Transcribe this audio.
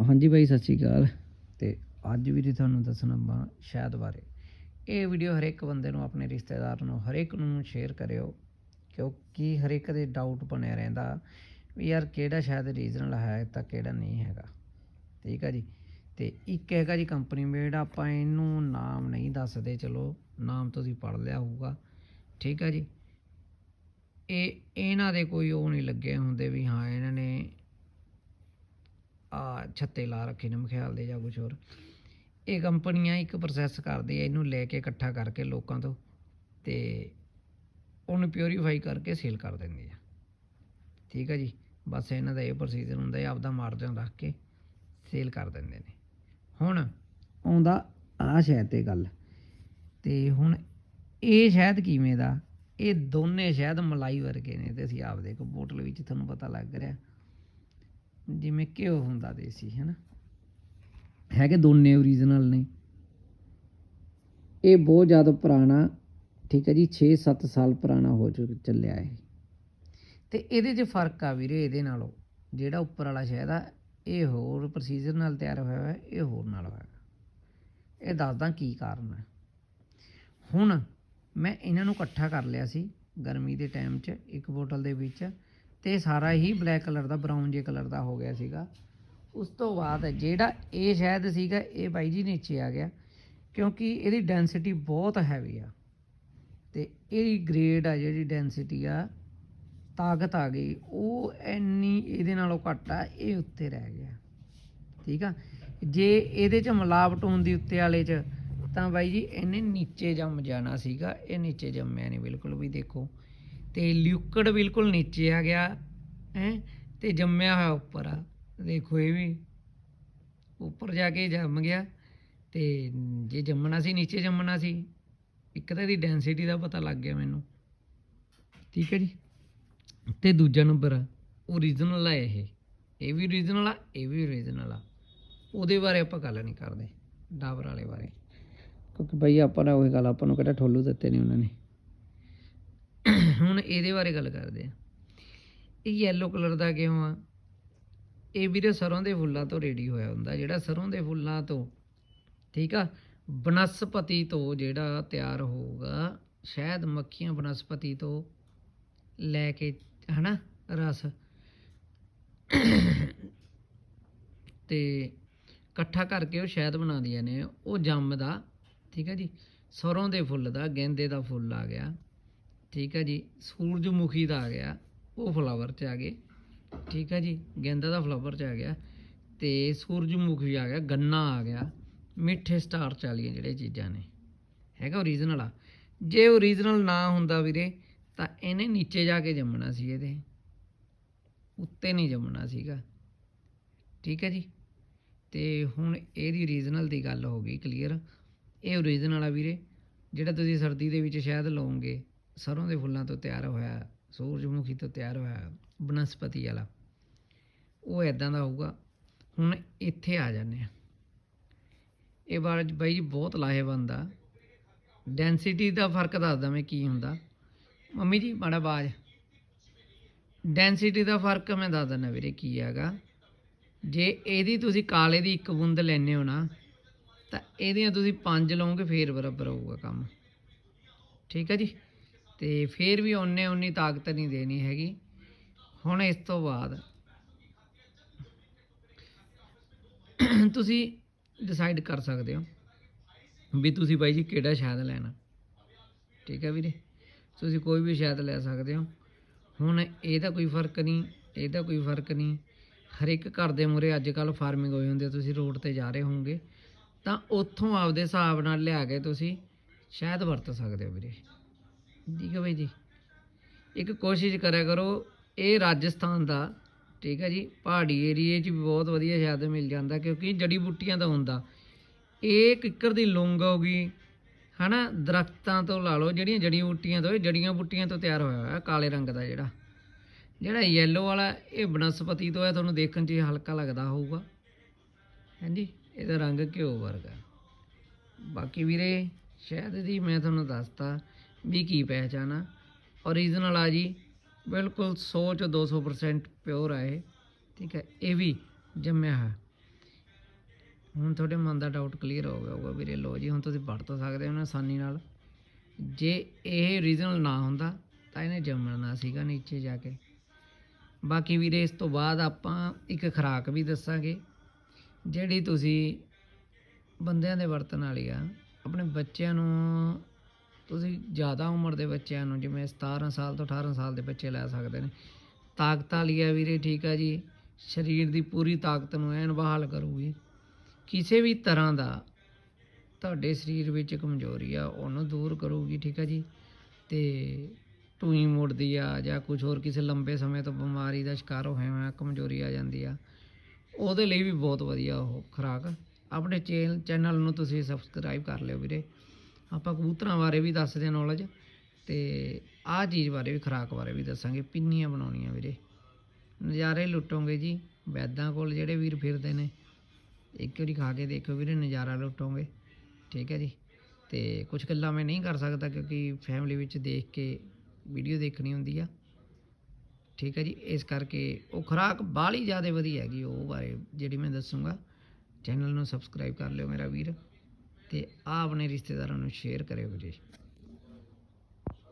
ਹਾਂਜੀ ਬਾਈ, ਸਤਿ ਸ਼੍ਰੀ ਅਕਾਲ। ਤੇ ਅੱਜ ਵੀ ਜੀ ਤੁਹਾਨੂੰ ਦੱਸਣਾ ਬਾ ਸ਼ਾਇਦ ਬਾਰੇ। ਇਹ ਵੀਡੀਓ ਹਰੇਕ ਬੰਦੇ ਨੂੰ, ਆਪਣੇ ਰਿਸ਼ਤੇਦਾਰ ਨੂੰ, ਹਰੇਕ ਨੂੰ ਸ਼ੇਅਰ ਕਰਿਓ। ਕਿਉਂਕਿ ਹਰੇਕ ਦੇ ਡਾਊਟ ਬਣਿਆ ਰਹਿੰਦਾ ਵੀ ਯਾਰ ਕਿਹੜਾ ਸ਼ਾਇਦ ਰੀਜਨਲ ਹੈ ਤਾਂ ਕਿਹੜਾ ਨਹੀਂ ਹੈਗਾ। ਠੀਕ ਆ ਜੀ? ਤੇ ਇੱਕ ਹੈਗਾ ਜੀ ਕੰਪਨੀ ਮੇਡ ਆਪਾਂ ਇਹਨੂੰ ਨਾਮ ਨਹੀਂ ਦੱਸਦੇ, ਚਲੋ ਨਾਮ ਤੁਸੀਂ ਪੜ੍ਹ ਲਿਆ ਹੋਊਗਾ। ਠੀਕ ਆ ਜੀ? ਇਹ, ਇਹਨਾਂ ਦੇ ਕੋਈ ਉਹ ਨਹੀਂ ਲੱਗੇ ਹੁੰਦੇ ਵੀ ਹਾਂ, ਇਹਨਾਂ ਨੇ ਆ ਛੱਤੇ ਲਾ ਰੱਖੇ ਨੇ ਮਖਿਆਲ ਦੇ ਜਾਂ ਕੁਝ ਹੋਰ। ਇਹ ਕੰਪਨੀਆਂ ਇੱਕ ਪ੍ਰੋਸੈਸ ਕਰਦੀ ਆ, ਇਹਨੂੰ ਲੈ ਕੇ ਇਕੱਠਾ ਕਰਕੇ ਲੋਕਾਂ ਤੋਂ ਤੇ ਉਹਨੂੰ ਪਿਓਰੀਫਾਈ ਕਰਕੇ ਸੇਲ ਕਰ ਦਿੰਦੀ ਆ। ਠੀਕ ਆ ਜੀ? ਬਸ ਇਹਨਾਂ ਦਾ ਇਹ ਪ੍ਰੋਸੀਜਰ ਹੁੰਦਾ ਹੈ ਆਪਦਾ ਮਾਰਜਨ ਰੱਖ ਕੇ ਸੇਲ ਕਰ ਦਿੰਦੇ ਨੇ। ਹੁਣ ਆਉਂਦਾ ਆ ਸ਼ਹਿਦ ਤੇ ਗੱਲ। ਤੇ ਹੁਣ ਇਹ ਸ਼ਹਿਦ ਕਿਵੇਂ ਦਾ? ਇਹ ਦੋਨੇ ਸ਼ਹਿਦ ਮਲਾਈ ਵਰਗੇ ਨੇ ਤੇ ਅਸੀਂ ਆਪ ਦੇਖੋ ਬੋਟਲ ਵਿੱਚ ਤੁਹਾਨੂੰ ਪਤਾ ਲੱਗ ਰਿਹਾ। ਜਿਵੇਂ ਘਿਓ ਹੁੰਦਾ ਦੇਸੀ ਹੈ ਨਾ ਹੈਗੇ ਦੋਨੇ ਓਰੀਜਨਲ ਨੇ। ਇਹ ਬਹੁਤ ਜ਼ਿਆਦਾ ਪੁਰਾਣਾ, ਠੀਕ ਹੈ ਜੀ 6-7 ਸਾਲ ਪੁਰਾਣਾ ਹੋ ਚੁੱਕ ਚੱਲਿਆ ਇਹ। ਤੇ ਇਹਦੇ 'ਚ ਫ਼ਰਕ ਆ ਵੀਰੇ ਇਹਦੇ ਨਾਲੋਂ, ਜਿਹੜਾ ਉੱਪਰ ਵਾਲਾ ਸ਼ਾਇਦ ਆ, ਇਹ ਹੋਰ ਪ੍ਰੋਸੀਜਰ ਨਾਲ ਤਿਆਰ ਹੋਇਆ ਹੋਇਆ, ਇਹ ਹੋਰ ਨਾਲ ਹੋਇਆ। ਇਹ ਦੱਸਦਾ ਕੀ ਕਾਰਨ ਹੈ ਹੁਣ ਮੈਂ ਇਹਨਾਂ ਨੂੰ ਇਕੱਠਾ ਕਰ ਲਿਆ ਸੀ, ਗਰਮੀ ਦੇ ਟਾਈਮ 'ਚ, ਇੱਕ ਬੋਤਲ ਦੇ ਵਿੱਚ ਤੇ ਸਾਰਾ ਹੀ ਬਲੈਕ ਕਲਰ ਦਾ ਬਰਾਊਨ ਜੇ ਕਲਰ ਦਾ ਹੋ ਗਿਆ ਸੀਗਾ। ਉਸ ਤੋਂ ਬਾਅਦ ਜਿਹੜਾ ਇਹ ਸ਼ਾਇਦ ਸੀਗਾ, ਇਹ ਬਾਈ ਜੀ ਨੀਚੇ ਆ ਗਿਆ, ਕਿਉਂਕਿ ਇਹਦੀ ਡੈਂਸਿਟੀ ਬਹੁਤ ਹੈਵੀ ਆ। ਤੇ ਇਹਦੀ ਗ੍ਰੇਡ ਆ ਜਿਹੜੀ ਡੈਂਸਿਟੀ ਆ, ਤਾਕਤ ਆ ਗਈ। ਉਹ ਇੰਨੀ ਇਹਦੇ ਨਾਲੋਂ ਘੱਟ ਆ, ਇਹ ਉੱਤੇ ਰਹਿ ਗਿਆ। ਠੀਕ ਆ? ਜੇ ਇਹਦੇ ਚ ਮਿਲਾਵਟ ਹੁੰਦੀ ਉੱਤੇ ਵਾਲੇ ਚ, ਤਾਂ ਬਾਈ ਜੀ ਇਹਨੇ ਨੀਚੇ ਜੰਮ ਜਾਣਾ ਸੀਗਾ। ਇਹ ਨੀਚੇ ਜੰਮਿਆ ਨਹੀਂ ਬਿਲਕੁਲ ਵੀ ਦੇਖੋ। ਤੇ ਲਿਕੁਇਡ ਬਿਲਕੁਲ ਨੀਚੇ ਆ ਗਿਆ, ਹੈ, ਤੇ ਜੰਮਿਆ ਹੋਇਆ ਉੱਪਰ ਆ। ਦੇਖੋ ਇਹ ਵੀ, ਉੱਪਰ ਜਾ ਕੇ ਜੰਮ ਗਿਆ ਤੇ ਜੇ ਜੰਮਣਾ ਸੀ, ਨੀਚੇ ਜੰਮਣਾ ਸੀ, ਇੱਕ ਤਾਂ ਇਹਦੀ ਡੈਂਸਿਟੀ ਦਾ ਪਤਾ ਲੱਗ ਗਿਆ ਮੈਨੂੰ। ਠੀਕ ਹੈ ਜੀ? ਤੇ ਦੂਜਾ ਨੰਬਰ ਓਰੀਜਨਲ ਆ ਇਹ। ਇਹ ਵੀ ਓਰੀਜਨਲ ਆ, ਇਹ ਵੀ ਓਰੀਜਨਲ ਆ। ਉਹਦੇ ਬਾਰੇ ਆਪਾਂ ਗੱਲ ਨਹੀਂ ਕਰਦੇ, ਡਾਬਰ ਵਾਲੇ ਬਾਰੇ। ਕਿਉਂਕਿ ਬਈ ਆਪਾਂ ਨੇ ਉਹ ਗੱਲ ਆਪਾਂ ਨੂੰ ਕਿਹੜਾ ਠੋਲੂ ਦਿੱਤੇ ਨਹੀਂ ਉਹਨਾਂ ਨੇ। ਹੁਣ ਇਹਦੇ ਬਾਰੇ ਗੱਲ ਕਰਦੇ ਆ। ਇਹ ਯੈਲੋ ਕਲਰ ਦਾ ਕਿਉਂ ਆ? ਇਹ ਵੀਰੇ ਸਰੋਂ ਦੇ ਫੁੱਲਾਂ ਤੋਂ ਰੇਡੀ ਹੋਇਆ ਹੁੰਦਾ, ਜਿਹੜਾ ਸਰੋਂ ਦੇ ਫੁੱਲਾਂ ਤੋਂ, ਠੀਕ ਆ? ਬਨਸਪਤੀ ਤੋਂ ਜਿਹੜਾ ਤਿਆਰ ਹੋਊਗਾ, ਸ਼ਾਇਦ ਮੱਖੀਆਂ ਬਨਸਪਤੀ ਤੋਂ ਲੈ ਕੇ, ਹਨਾ, ਰਸ। ਤੇ ਇਕੱਠਾ ਕਰਕੇ ਉਹ ਸ਼ਹਿਦ ਬਣਾਉਂਦੀਆਂ ਨੇ, ਉਹ ਜੰਮ ਦਾ, ਠੀਕ ਹੈ ਜੀ? ਸਰੋਂ ਦੇ ਫੁੱਲ ਦਾ, ਗੇਂਦੇ ਦਾ ਫੁੱਲ ਆ ਗਿਆ। ਠੀਕ ਹੈ ਜੀ, ਸੂਰਜਮੁਖੀ ਦਾ ਆ ਗਿਆ, ਉਹ ਫਲਾਵਰ ਚ ਆ ਗਏ। ਠੀਕ ਹੈ ਜੀ, ਗੇਂਦਾ ਦਾ ਫਲਾਵਰ ਚ ਆ ਗਿਆ ਤੇ ਸੂਰਜਮੁਖੀ ਆ ਗਿਆ, ਗੰਨਾ ਆ ਗਿਆ, ਮਿੱਠੇ ਸਟਾਰਚ ਵਾਲੀਆਂ ਜਿਹੜੇ ਚੀਜ਼ਾਂ ਨੇ। ਹੈਗਾ ਓਰੀਜਨਲ ਆ। ਜੇ ਓਰੀਜਨਲ ਨਾ ਹੁੰਦਾ ਵੀਰੇ, ਤਾਂ ਇਹਨੇ ਨੀਚੇ ਜਾ ਕੇ ਜੰਮਣਾ ਸੀ ਇਹਦੇ। ਉੱਤੇ ਨਹੀਂ ਜੰਮਣਾ ਸੀਗਾ। ਠੀਕ ਹੈ ਜੀ, ਤੇ ਹੁਣ ਇਹਦੀ ਓਰੀਜਨਲ ਦੀ ਗੱਲ ਹੋ ਗਈ ਕਲੀਅਰ ਇਹ ਓਰੀਜਨਲ ਆ ਵੀਰੇ, ਜਿਹੜਾ ਤੁਸੀਂ ਸਰਦੀ ਦੇ ਵਿੱਚ ਸ਼ਾਇਦ ਲਓਗੇ। ਸਰੋਂ ਦੇ ਫੁੱਲਾਂ ਤੋਂ ਤਿਆਰ ਹੋਇਆ, ਸੂਰਜਮੁਖੀ ਤੋਂ ਤਿਆਰ ਹੋਇਆ ਬਨਸਪਤੀ ਵਾਲਾ। ਉਹ ਐਦਾਂ ਦਾ ਹੋਊਗਾ, ਹੁਣ ਇੱਥੇ ਆ ਜਾਂਦੇ ਆ ਇਹ ਬਾਰੇ ਬਾਈ ਜੀ ਬਹੁਤ ਲਾਹੇਵੰਦ ਆ। ਡੈਂਸਿਟੀ ਦਾ ਫ਼ਰਕ ਦੱਸਦਾ ਮੈਂ ਕੀ ਹੁੰਦਾ। ਮੰਮੀ ਜੀ, ਮਾੜਾ ਬਾਜ ਡੈਂਸਿਟੀ ਦਾ ਫ਼ਰਕ ਮੈਂ ਦੱਸ ਦਿੰਦਾ ਵੀਰੇ ਕੀ ਹੈਗਾ। ਜੇ ਇਹਦੀ ਤੁਸੀਂ ਕਾਲੇ ਦੀ ਇੱਕ ਬੂੰਦ ਲੈਨੇ ਹੋ ਨਾ, ਤਾਂ ਇਹਦੀਆਂ ਤੁਸੀਂ ਪੰਜ ਲਓਗੇ, ਫੇਰ ਬਰਾਬਰ ਹੋਊਗਾ ਕੰਮ। ਠੀਕ ਹੈ ਜੀ? ਤੇ ਫਿਰ ਵੀ ਉਹਨੇ ਉਨੀ ਤਾਕਤ ਨਹੀਂ ਦੇਣੀ ਹੈਗੀ। ਹੁਣ ਇਸ ਤੋਂ ਬਾਅਦ ਤੁਸੀਂ ਡਿਸਾਈਡ ਕਰ ਸਕਦੇ ਹੋ ਵੀ ਤੁਸੀਂ ਬਾਈ ਜੀ ਕਿਹੜਾ ਸ਼ਾਇਦ ਲੈਣਾ। ਠੀਕ ਹੈ ਵੀਰੇ? ਤੁਸੀਂ ਕੋਈ ਵੀ ਸ਼ਾਇਦ ਲੈ ਸਕਦੇ ਹੋ। ਹੁਣ ਇਹਦਾ ਕੋਈ ਫ਼ਰਕ ਨਹੀਂ ਇਹਦਾ ਕੋਈ ਫ਼ਰਕ ਨਹੀਂ। ਹਰ ਇੱਕ ਘਰ ਦੇ ਮੂਹਰੇ ਅੱਜ ਕੱਲ ਫਾਰਮਿੰਗ ਹੋਈ ਹੁੰਦੀ ਹੈ, ਤੁਸੀਂ ਰੋਡ ਤੇ ਜਾ ਰਹੇ ਹੋਵੋਗੇ। ਤਾਂ ਉੱਥੋਂ ਆਪਦੇ ਹਿਸਾਬ ਨਾਲ ਲਿਆ ਕੇ ਤੁਸੀਂ ਸ਼ਾਇਦ ਵਰਤ ਸਕਦੇ ਹੋ ਵੀਰੇ। ਠੀਕ ਹੈ ਬਾਈ ਜੀ। ਇੱਕ ਕੋਸ਼ਿਸ਼ ਕਰਿਆ ਕਰੋ, ਇਹ ਰਾਜਸਥਾਨ ਦਾ, ਠੀਕ ਹੈ ਜੀ, ਪਹਾੜੀ ਏਰੀਏ 'ਚ ਵੀ ਬਹੁਤ ਵਧੀਆ ਸ਼ਾਇਦ ਮਿਲ ਜਾਂਦਾ ਕਿਉਂਕਿ ਜੜੀ ਬੂਟੀਆਂ ਦਾ ਹੁੰਦਾ। ਇਹ ਕਿੱਕਰ ਦੀ ਲੌਂਗ ਹੋ ਗਈ ਹਨਾ, ਦਰਖਤਾਂ ਤੋਂ ਲਾ ਲਓ, ਜਿਹੜੀਆਂ ਜੜੀਆਂ ਬੂਟੀਆਂ ਤੋਂ, ਇਹ ਜੜੀਆਂ ਬੂਟੀਆਂ ਤੋਂ ਤਿਆਰ ਹੋਇਆ ਹੋਇਆ, ਕਾਲੇ ਰੰਗ ਦਾ ਜਿਹੜਾ। ਜਿਹੜਾ ਯੈਲੋ ਵਾਲਾ, ਇਹ ਬਨਸਪਤੀ ਤੋਂ ਹੈ, ਤੁਹਾਨੂੰ ਦੇਖਣ 'ਚ ਹਲਕਾ ਲੱਗਦਾ ਹੋਊਗਾ। ਹਾਂਜੀ ਇਹਦਾ ਰੰਗ ਘਿਓ ਵਰਗਾ। ਬਾਕੀ ਵੀਰੇ, ਸ਼ਾਇਦ ਦੀ ਮੈਂ ਤੁਹਾਨੂੰ ਦੱਸਤਾ ਵੀ ਕੀ ਪਹਿਚਾਨ ਆ ਓਰੀਜਨਲ ਆ ਜੀ, ਬਿਲਕੁਲ 100 ਚ 200% ਪਿਓਰ ਆ ਇਹ। ਠੀਕ ਹੈ, ਇਹ ਵੀ ਜੰਮਿਆ ਹੈ ਹੁਣ ਤੁਹਾਡੇ ਮਨ ਦਾ ਡਾਊਟ ਕਲੀਅਰ ਹੋ ਗਿਆ ਹੋਊਗਾ ਵੀਰੇ। ਲੋ ਜੀ, ਹੁਣ ਤੁਸੀਂ ਵਰਤ ਸਕਦੇ ਹੋ ਨਾ ਆਸਾਨੀ ਨਾਲ। ਜੇ ਇਹ ਰੀਜਨਲ ਨਾ ਹੁੰਦਾ, ਤਾਂ ਇਹਨੇ ਜੰਮਣਾ ਸੀਗਾ ਨੀਚੇ ਜਾ ਕੇ। ਬਾਕੀ ਵੀਰੇ, ਇਸ ਤੋਂ ਬਾਅਦ ਆਪਾਂ ਇੱਕ ਖੁਰਾਕ ਵੀ ਦੱਸਾਂਗੇ। ਜਿਹੜੀ ਤੁਸੀਂ ਬੰਦਿਆਂ ਦੇ ਵਰਤਣ ਵਾਲੀ ਆ, ਆਪਣੇ ਬੱਚਿਆਂ ਨੂੰ ਤੁਸੀਂ ਜ਼ਿਆਦਾ ਉਮਰ ਦੇ ਬੱਚਿਆਂ ਨੂੰ ਜਿਵੇਂ 17 ਸਾਲ ਤੋਂ 18 ਸਾਲ ਦੇ ਬੱਚੇ ਲੈ ਸਕਦੇ ਨੇ। ਤਾਕਤ ਵਾਲੀ ਆ ਵੀਰੇ, ਠੀਕ ਆ ਜੀ। ਸਰੀਰ ਦੀ ਪੂਰੀ ਤਾਕਤ ਨੂੰ ਐਨ ਬਹਾਲ ਕਰੂਗੀ। ਕਿਸੇ ਵੀ ਤਰ੍ਹਾਂ ਦਾ ਤੁਹਾਡੇ ਸਰੀਰ ਵਿੱਚ ਕਮਜ਼ੋਰੀ ਆ, ਉਹਨੂੰ ਦੂਰ ਕਰੂਗੀ, ਠੀਕ ਆ ਜੀ। ਤੇ ਟੂਈ ਮੁੜਦੀ ਆ ਜਾਂ ਕੁਝ ਹੋਰ ਕਿਸੇ ਲੰਬੇ ਸਮੇਂ ਤੋਂ ਬਿਮਾਰੀ ਦਾ ਸ਼ਿਕਾਰ ਹੋਇਆ ਹੋਇਆ ਕਮਜ਼ੋਰੀ ਆ ਜਾਂਦੀ ਆ। ਉਹਦੇ ਲਈ ਵੀ ਬਹੁਤ ਵਧੀਆ ਉਹ ਖੁਰਾਕ। ਆਪਣੇ ਚੈਨ ਚੈਨਲ ਨੂੰ ਤੁਸੀਂ ਸਬਸਕ੍ਰਾਈਬ ਕਰ ਲਿਓ ਵੀਰੇ। ਆਪਾਂ ਕਬੂਤਰਾਂ ਬਾਰੇ ਵੀ ਦੱਸਦੇ ਨੌਲੇਜ ਤੇ ਆਹ ਚੀਜ਼ ਬਾਰੇ ਵੀ, ਖੁਰਾਕ ਬਾਰੇ ਵੀ ਦੱਸਾਂਗੇ। ਪਿੰਨੀਆਂ ਬਣਾਉਣੀਆਂ ਵੀਰੇ। ਨਜ਼ਾਰੇ ਲੁੱਟੋਗੇ ਜੀ। ਵੈਦਾਂ ਕੋਲ ਜਿਹੜੇ ਵੀਰ ਫਿਰਦੇ ਨੇ, ਇੱਕ ਵਾਰੀ ਖਾ ਕੇ ਦੇਖੋ ਵੀਰੇ, ਨਜ਼ਾਰਾ ਲੁੱਟੋਗੇ। ਠੀਕ ਹੈ ਜੀ। ਤੇ ਕੁਝ ਗੱਲਾਂ ਮੈਂ ਨਹੀਂ ਕਰ ਸਕਦਾ ਕਿਉਂਕਿ ਫੈਮਿਲੀ ਵਿੱਚ ਦੇਖ ਕੇ ਵੀਡੀਓ ਦੇਖਣੀ ਹੁੰਦੀ ਆ। ਠੀਕ ਹੈ ਜੀ। ਇਸ ਕਰਕੇ ਉਹ ਖੁਰਾਕ ਬਾਹਲੀ ਜ਼ਿਆਦਾ ਵਧੀਆ ਹੈਗੀ, ਉਹ ਬਾਰੇ ਜਿਹੜੀ ਮੈਂ ਦੱਸੂਗਾ। ਚੈਨਲ ਨੂੰ ਸਬਸਕ੍ਰਾਈਬ ਕਰ ਲਿਓ ਮੇਰਾ ਵੀਰ। ਤੇ ਆ ਆਪਣੇ ਰਿਸ਼ਤੇਦਾਰਾਂ ਨੂੰ ਸ਼ੇਅਰ ਕਰਿਓ ਵੀਰੇ।